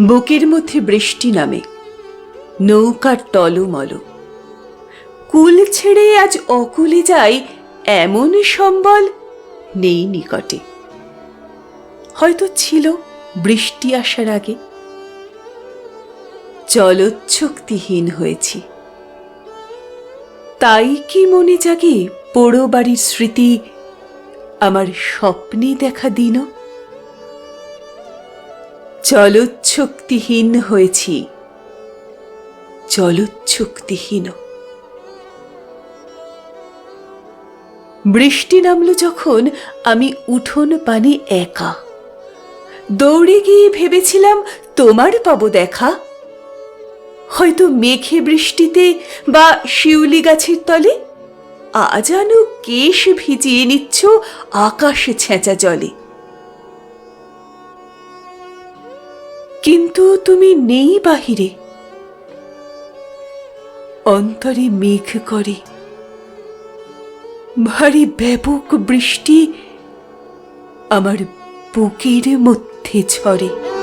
বুকের মধ্যে বৃষ্টি নামে, নৌকার টলমল। কুল ছেড়ে আজ অকুলে যাই এমন সম্বল নেই নিকটে। হয়তো ছিল বৃষ্টি আসার আগে। জলোচ্ছক্তিহীন হয়েছি। তাই কি মনে জাগে পোড়ো বাড়ির স্মৃতি আমার স্বপ্নে দেখা দিন জলোচ্ছক্তিহীন হয়েছি। জলোচ্ছক্তিহীন। বৃষ্টি নামলো যখন আমি উঠোন পানে একা। দৌড়ে গিয়ে ভেবেছিলাম, তোমার পাবো দেখা? হয়তো মেঘে বৃষ্টিতে বা শিউলি গাছের তলে? আজানু কেশ ভিজিয়ে নিচ্ছ, আকাশে ছেঁচা জলে। কিন্তু তুমি নেই বাহিরে। অন্তরে মেঘ করে ভারী ব্যাপক বৃষ্টি আমার বুকের মধ্যে ঝরে।